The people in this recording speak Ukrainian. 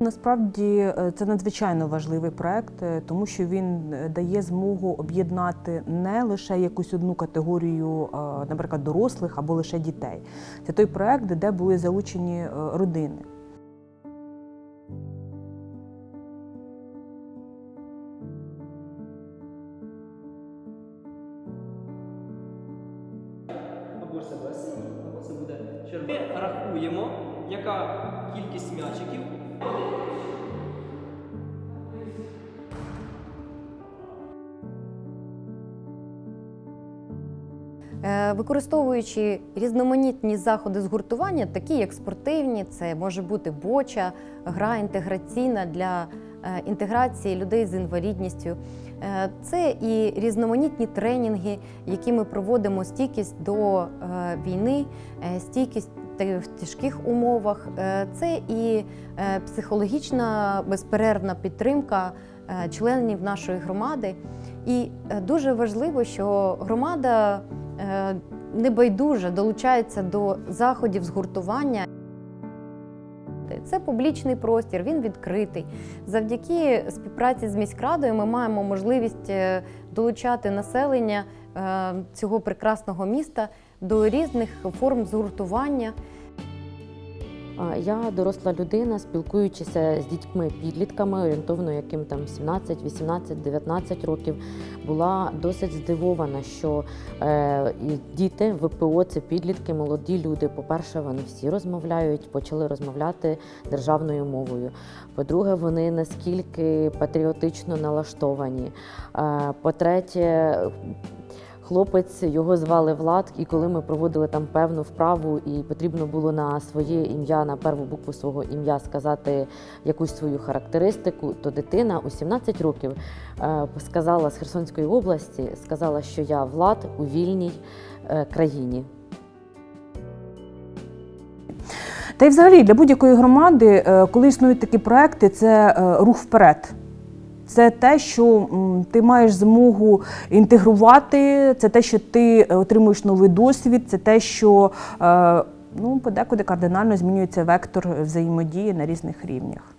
Насправді е, це надзвичайно важливий проект, е, тому що він е, дає змогу об'єднати не лише якусь одну категорію, наприклад, дорослих або лише дітей. Це той проект, де були залучені родини. Або це буде червоний. Ми рахуємо, яка кількість м'ячиків. Е, Використовуючи різноманітні заходи згуртування, такі як спортивні, це може бути боча, гра інтеграційна для інтеграції людей з інвалідністю. Е, Це і різноманітні тренінги, які ми проводимо стійкість до е, війни, е, стійкість в тяжких умовах. Е, Це і е, психологічна безперервна підтримка е, членів нашої громади. І е, дуже важливо, що громада е, небайдуже долучається до заходів згуртування. Це публічний простір, він відкритий. Завдяки співпраці з міськрадою ми маємо можливість е, долучати населення е, цього прекрасного міста до різних форм згуртування. Я доросла людина, спілкуючися з дітьми підлітками, орієнтовно яким там 17, 18, 19 років, була досить здивована, що е, діти ВПО це підлітки, молоді люди. По-перше, вони всі розмовляють, почали розмовляти державною мовою. По-друге, вони наскільки патріотично налаштовані. Е, по-третє, Хлопець його звали Влад, і коли ми проводили там певну вправу, і потрібно було на своє ім'я, на перву букву свого ім'я сказати якусь свою характеристику, то дитина у 17 років е, сказала з Херсонської області, сказала, що я Влад у вільній е, країні. Та й взагалі для будь-якої громади, е, коли існують такі проекти, це рух вперед. Це те, що ти маєш змогу інтегрувати, це те, що ти отримуєш новий досвід, це те, що е, ну, подекуди кардинально змінюється вектор взаємодії на різних рівнях.